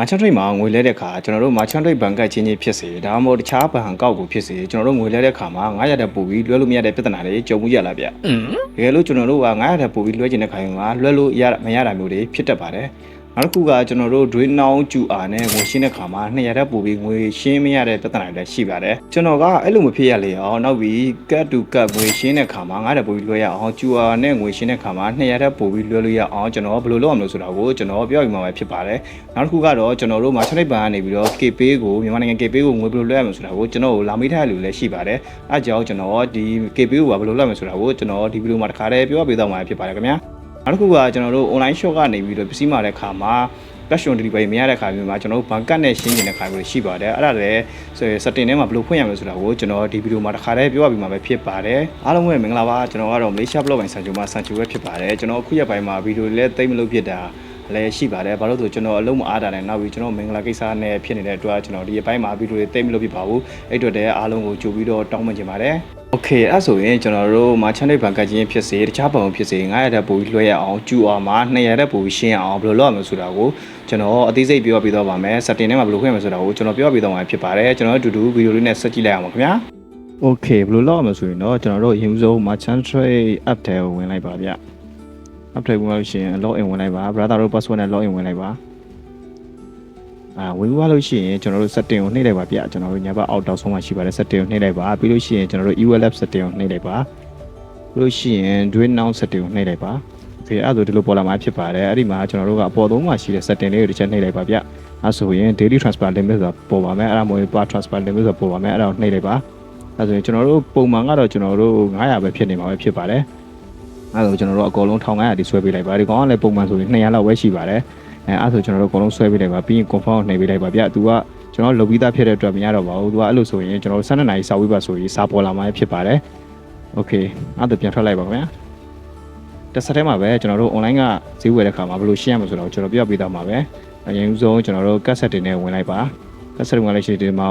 မာချန်ထရိတ်မှာငွေလဲတဲ့အခါကျွန်တော်တို့မာချန်ထရိတ်ဘဏ်ကတ်ချင်းချင်းဖြစ်စေဒါမှမဟုတ်တခြားဘဏ်ကောက်ကိုဖြစ်စေကျွန်တော်တို့ငွေလဲတဲ့အခါမှာ900တက်ပို့ပြီးလွှဲလို့မရတဲ့ပြဿနာတွေကြုံမှုရလာဗျတကယ်လို့ကျွန်တော်တို့က900တက်ပို့ပြီးလွှဲချင်တဲ့ခါရင်ကလွှဲလို့ရမရတာမျိုးတွေဖြစ်တတ်ပါတယ် နောက်တစ်ခုကကျွန်တော်တို့ဒွေးနောင်းကျူအားနဲ့ငွေရှင်းတဲ့ခါမှာ200တက်ပို့ပြီးငွေရှင်းမရတဲ့ပြဿနာတွေလည်းရှိပါတယ်ကျွန်တော်ကအဲ့လိုမဖြစ်ရလေအောင်နောက်ပြီးကတ်တူကတ်ငွေရှင်းတဲ့ခါမှာ900တက်ပို့ပြီးလွှဲရအောင်ကျူအားနဲ့ငွေရှင်းတဲ့ခါမှာ200တက်ပို့ပြီးလွှဲလို့ရအောင်ကျွန်တော်ဘယ်လိုလုပ်အောင်လို့ဆိုတာကိုကျွန်တော်ပြောပြမှာပဲဖြစ်ပါတယ်နောက်တစ်ခုကတော့ကျွန်တော်တို့မာချနိတ်ဘဏ်ကနေပြီးတော့ KPay ကိုမြန်မာနိုင်ငံ KPay ကိုငွေဘယ်လိုလွှဲရမလဲဆိုတာကိုကျွန်တော်တို့လာမေးထားတဲ့လူလည်းရှိပါတယ်အဲအကြောင်းကျွန်တော်ဒီ KPay ကိုဘယ်လိုလွှဲရမလဲဆိုတာကိုကျွန်တော်ဒီဗီဒီယိုမှာတစ်ခါတည်းပြောပြပေးတော့မှာဖြစ်ပါတယ်ခင်ဗျာ နောက်တစ်ခုကကျွန်တော်တို့ online shop ကနေပြီးတော့ပစ္စည်းမှာတဲ့ခါမှာ cash on delivery မရတဲ့ခါမျိုးမှာကျွန်တော်တို့ဘဏ်ကတ်နဲ့ရှင်းနေတဲ့ခါမျိုးရှိပါတယ်အဲ့ဒါလည်း setting ထဲမှာဘယ်လိုဖွင့်ရမလဲဆိုတာကိုကျွန်တော်ဒီဗီဒီယိုမှာတစ်ခါတည်းပြောပြပေးမှာပဲဖြစ်ပါတယ်အားလုံးပဲမင်္ဂလာပါကျွန်တော်ကတော့ Malaysia blog ပိုင်းဆန်ချူမှာဆန်ချူပဲဖြစ်ပါတယ်ကျွန်တော်အခုရက်ပိုင်းမှာဗီဒီယိုလည်းသိမ့်မလို့ဖြစ်တာလည်းရှိပါတယ်ဘာလို့ဆိုကျွန်တော်အလုံးမအားတာနဲ့နောက်ပြီးကျွန်တော်မင်္ဂလာကိစ္စနဲ့ဖြစ်နေတဲ့အတွက်ကျွန်တော်ဒီအပိုင်းမှာဗီဒီယိုတွေသိမ့်မလို့ဖြစ်ပါဘူးအဲ့အတွက်တည်းအားလုံးကိုကြိုပြီးတော့တောင်းပန်ချင်ပါတယ် โอเคအဲ့ဆိုရင်ကျွန်တော်တို့မာချန်ဒိတ်ဘန်ကတ်ချင်းဖြစ်စေတခြားဘဏ်ဖြစ်စေ900တက်ပိုပြီးလွှဲရအောင်ကျူအောင်မှာ200တက်ပိုပြီးရှင်းအောင်ဘယ်လိုလုပ်ရမလဲဆိုတာကိုကျွန်တော်အသေးစိတ်ပြောပြတော့ပါမယ် setting ထဲမှာဘယ်လိုခွင့်ရမလဲဆိုတာကိုကျွန်တော်ပြောပြတော့မှာဖြစ်ပါတယ်ကျွန်တော်တို့အတူတူဗီဒီယိုလေးနဲ့ဆက်ကြည့်လိုက်အောင်ပါခင်ဗျာ โอเคဘယ်လိုလုပ်ရမလဲဆိုရင်တော့ကျွန်တော်တို့အရင်ဆုံး merchant trade app ထဲကိုဝင်လိုက်ပါဗျ app ထဲဝင်လို့ရှိရင် log in ဝင်လိုက်ပါ brother တို့ password နဲ့ log in ဝင်လိုက်ပါ အာဝင်ပြီးသွားလို့ရှိရင်ကျွန်တော်တို့ setting ကိုနှိပ်လိုက်ပါဗျကျွန်တော်တို့ညဘက် outdoor ဆုံးမှာရှိပါတယ် setting ကိုနှိပ်လိုက်ပါပြီးလို့ရှိရင်ကျွန်တော်တို့ ULF setting ကိုနှိပ်လိုက်ပါပြီးလို့ရှိရင် drain now setting ကိုနှိပ်လိုက်ပါဖေအဲ့ဒါဆိုဒီလိုပေါ်လာမှာဖြစ်ပါတယ်အဲ့ဒီမှာကျွန်တော်တို့ကအပေါ်သုံးမှာရှိတဲ့ setting လေးကိုတစ်ချက်နှိပ်လိုက်ပါဗျအဲ့ဆိုရင် daily transfer limit ဆိုတာပေါ်ပါမယ်အဲ့ဒါမျိုး per transfer limit ဆိုတာပေါ်ပါမယ်အဲ့ဒါကိုနှိပ်လိုက်ပါအဲ့ဆိုရင်ကျွန်တော်တို့ပုံမှန်ကတော့ကျွန်တော်တို့900ပဲဖြစ်နေမှာပဲဖြစ်ပါတယ်အဲ့ဒါဆိုကျွန်တော်တို့အကုန်လုံး1500ဒီဆွဲပေးလိုက်ပါဒီကောင်ကလည်းပုံမှန်ဆိုရင်200လောက်ပဲရှိပါတယ် အဲအဲ့ဆိုကျွန်တော်တို့အကုန်လုံးဆွဲပေးလိုက်ပါပြီးရင် confirm နှိပ်ပေးလိုက်ပါဗျ။ तू ကကျွန်တော်လုပ်ပြီးသားဖြစ်တဲ့အတွက်မရတော့ပါဘူး။ तू ကအဲ့လိုဆိုရင်ကျွန်တော်တို့12နာရီစာဝေးပါဆိုရင်စာပေါ်လာမှဖြစ်ပါတယ်။ Okay အဲ့ဒါပြန်ထွက်လိုက်ပါခင်ဗျာ။တစ်ဆက်တည်းမှာပဲကျွန်တော်တို့ online ကဈေးဝယ်တဲ့ခါမှာဘယ်လိုရှင်းရမလဲဆိုတော့ကျွန်တော်ပြပေးသွားမှာပဲ။အရင်ဆုံးကျွန်တော်တို့ကတ်ဆက်တင်နဲ့ဝင်လိုက်ပါ။ကတ်ဆက်တင်ကလည်းရှိတယ်မှာ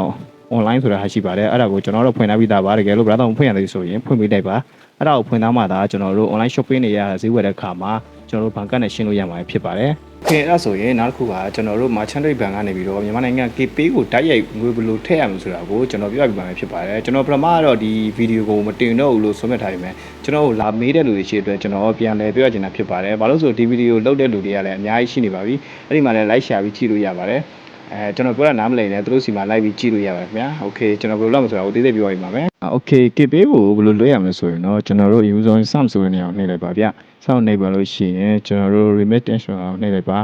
online ဆိုတာဟာရှိပါတယ်။အဲ့ဒါကိုကျွန်တော်တို့ဖွင့်ထားပြီးသားပါတကယ်လို့ browser မဖွင့်ရသေးဘူးဆိုရင်ဖွင့်ပေးလိုက်ပါ။ အဲ့ဒါကိုဖွင့်သားမှသာကျွန်တော်တို့ online shopping တွေရဈေးဝယ်တဲ့အခါမှာကျွန်တော်တို့ဘဏ်ကနဲ့ရှင်းလို့ရမှာဖြစ်ပါတယ်။ခင်အဲ့ဆိုရင်နောက်တစ်ခုကကျွန်တော်တို့ merchant rate ဘဏ်ကနေပြီးတော့မြန်မာနိုင်ငံ KPay ကိုတိုက်ရိုက်ငွေဘယ်လိုထည့်ရမလဲဆိုတာကိုကျွန်တော်ပြောပြပါမယ်ဖြစ်ပါတယ်။ကျွန်တော်ပထမကတော့ဒီ video ကိုမတင်တော့ဘူးလို့ဆုံးဖြတ်ထားပေမဲ့ကျွန်တော်လာမေးတဲ့လူတွေရှိတဲ့အတွက်ကျွန်တော်ပြန်လည်ပြောချင်တာဖြစ်ပါတယ်။ဘာလို့ဆိုဒီ video လုပ်တဲ့လူတွေကလည်းအများကြီးရှိနေပါပြီ။အဲ့ဒီမှာလည်း like share ပြီးကြည့်လို့ရပါတယ်။ အဲကျွန်တော်ပြောတာနားမလည်နဲ့သူတို့စီမှာလိုက်ပြီးကြည့်လို့ရပါတယ်ခင်ဗျာโอเคကျွန်တော်ဘယ်လိုလုပ်မလဲဆိုတာကိုသိသိပြောပြပါမယ်โอเค KPay ကိုဘယ်လိုလွှဲရမလဲဆိုရင်တော့ကျွန်တော်တို့ user sum ဆိုတဲ့နေရာကိုနှိပ်လိုက်ပါဗျစောင့်နှိပ်ပါလို့ရှိရင်ကျွန်တော်တို့ remittance ကိုနှိပ်လိုက်ပါ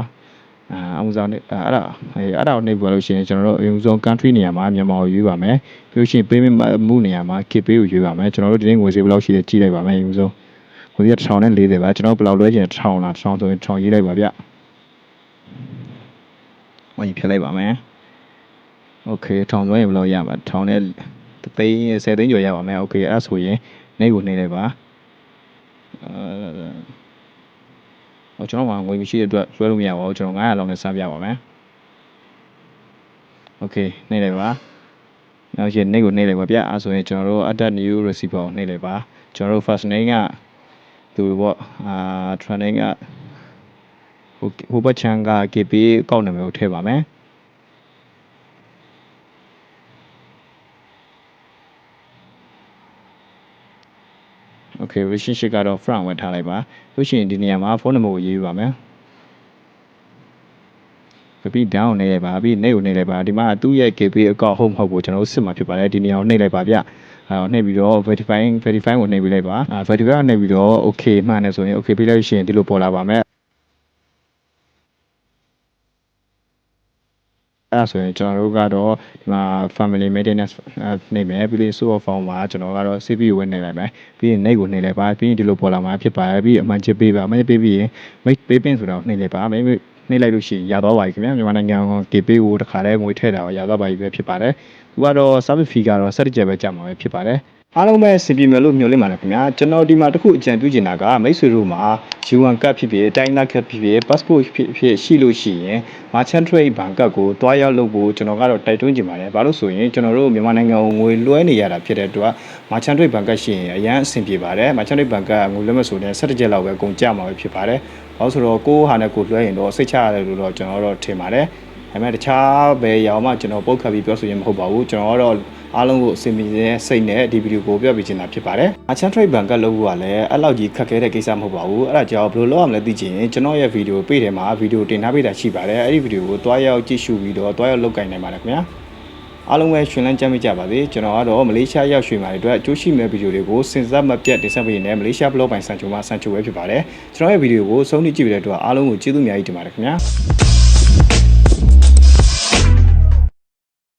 အာအမှုဆောင်နေအဲ့ဒါအဲ့အဲ့ဒါကိုနှိပ်ပါလို့ရှိရင်ကျွန်တော်တို့ user country နေရာမှာမြန်မာကိုရွေးပါမယ်ပြီးလို့ရှိရင် payment မှုနေရာမှာ KPay ကိုရွေးပါမယ်ကျွန်တော်တို့ဒီနေ့ငွေစေဘယ်လောက်ရှိလဲကြည့်လိုက်ပါမယ် user ငွေရ1040ပါကျွန်တော်ဘယ်လောက်လွှဲချင်1000လား1000ဆိုရင်1000ရေးလိုက်ပါဗျ ဝင်ဖြတ်လိုက်ပါမယ် โอเคထောင်သွင်းရင်ဘယ်လောက်ရမှာထောင်နဲ့သိန်း10သိန်းကျော်ရပါမယ်โอเคအဲ့ဒါဆိုရင်နေကိုနေလိုက်ပါအဲဟိုကျွန်တော်ကငွေမရှိတဲ့အတွက်ဆွဲလို့မရပါဘူးကျွန်တော်900လောက်နဲ့စပြပါမယ်โอเคနေလိုက်ပါနောက်ရှင်နေကိုနေလိုက်ပါဗျအဲ့ဆိုရင်ကျွန်တော်တို့ add new receiver ကိုနေလိုက်ပါကျွန်တော်တို့ first name ကသူပေါ့အာ training က ဟိုဟိုဘက်ချန်က KP အကောင့်နာမည်ကိုထည့်ပါမယ် Okay relationship ကတော့ front ဝင်ထားလိုက်ပါလို့ရှိရင်ဒီနေရာမှာဖုန်းနံပါတ်ကိုရေးပါမယ်ပြီး down နေလိုက်ပါပြီး net ကိုနှိပ်လိုက်ပါဒီမှာသူ့ရဲ့ KP account home ဟုတ်ကိုကျွန်တော်တို့စစ်မှာဖြစ်ပါတယ်ဒီနေရာကိုနှိပ်လိုက်ပါဗျအဲတော့နှိပ်ပြီးတော့ verify verify ကိုနှိပ်ပြီးလိုက်ပါအဲ verify ကိုနှိပ်ပြီးတော့ okay မှန်တယ်ဆိုရင် okay ပြီးလိုက်လို့ရှိရင်ဒီလိုပေါ်လာပါမယ် အဲ့ဒါဆိုရင်ကျွန်တော်တို့ကတော့ဒီမှာ family maintenance နေမယ်ပြီးရင် source of form မှာကျွန်တော်ကတော့ CPU ဝင်နေလိုက်မယ်ပြီးရင် net ကိုနှိပ်လိုက်ပါပြီးရင်ဒီလိုပေါ်လာမှာဖြစ်ပါတယ်ပြီးအမှန်ချစ်ပေးပါအမှန်ချစ်ပေးပြီးရင် make pay pin ဆိုတာကိုနှိပ်လိုက်ပါမိမိနှိပ်လိုက်လို့ရှိရင်ရသွားပါပြီခင်ဗျာမြန်မာနိုင်ငံက KP ကိုတခါတည်းငွေထည့်တာကိုရသွားပါပြီပဲဖြစ်ပါတယ်သူကတော့ service fee ကတော့7ကျပ်ပဲကြာမှာပဲဖြစ်ပါတယ် အားလုံးပဲစင်ပြေမယ်လို့မျှော်လင့်ပါတယ်ခင်ဗျာကျွန်တော်ဒီမှာတခုအကြံပြုချင်တာကမိတ်ဆွေတို့မှာ U1 ကတ်ဖြစ်ဖြစ်တိုင်းနာကတ်ဖြစ်ဖြစ် passport ဖြစ်ဖြစ်ရှိလို့ရှိရင် merchant trade ဘဏ်ကတ်ကိုတွားရောက်လုပ်ဖို့ကျွန်တော်ကတော့တိုက်တွန်းချင်ပါတယ်ဘာလို့ဆိုရင်ကျွန်တော်တို့မြန်မာနိုင်ငံကိုငွေလွှဲနေရတာဖြစ်တဲ့အတွက် merchant trade ဘဏ်ကတ်ရှိရင်အရန်အဆင်ပြေပါတယ် merchant trade ဘဏ်ကတ်ငွေလွှဲမဆိုတဲ့7ကျပ်လောက်ပဲကုန်ကြမှာပဲဖြစ်ပါတယ်ဘာလို့ဆိုတော့ကိုယ်ဟာနဲ့ကိုယ်လွှဲရင်တော့စိတ်ချရတယ်လို့တော့ကျွန်တော်တော့ထင်ပါတယ်ဒါပေမဲ့တခြားဘယ်ရောင်မှကျွန်တော်ပုတ်ခတ်ပြီးပြောဆိုရင်မဟုတ်ပါဘူးကျွန်တော်ကတော့ အားလုံးကိုအစီအမင်းနဲ့စိတ်နဲ့ဒီဗီဒီယိုကိုပြောပြချင်တာဖြစ်ပါတယ်။ Merchant Trade Bank ကလုပ်ဖို့ကလည်းအဲ့လောက်ကြီးခက်ခဲတဲ့ကိစ္စမဟုတ်ပါဘူး။အဲ့ဒါကြောင့်ဘယ်လိုလုပ်ရမလဲသိချင်ရင်ကျွန်တော်ရဲ့ဗီဒီယိုပေးထဲမှာဗီဒီယိုတင်ထားပေးတာရှိပါတယ်။အဲ့ဒီဗီဒီယိုကိုတွားရောက်ကြည့်ရှုပြီးတော့တွားရောက်လုပ်ကင်နိုင်ပါတယ်ခင်ဗျာ။အားလုံးပဲရှင်လန်းကြမ်းမိကြပါစေကျွန်တော်ကတော့မလေးရှားရောက်ရွှေမာတွေအတွက်အကျိုးရှိမဲ့ဗီဒီယိုတွေကိုစင်စပ်မပြတ်တင်ဆက်ပေးနေမလေးရှားဘလော့ပိုင်ဆန်ချိုမှာဆန်ချိုပဲဖြစ်ပါတယ်ကျွန်တော်ရဲ့ဗီဒီယိုကိုဆုံးဖြတ်ကြည့်ပြီးတဲ့အတွက်အားလုံးကိုကျေးဇူးအများကြီးတင်ပါတယ်ခင်ဗျာ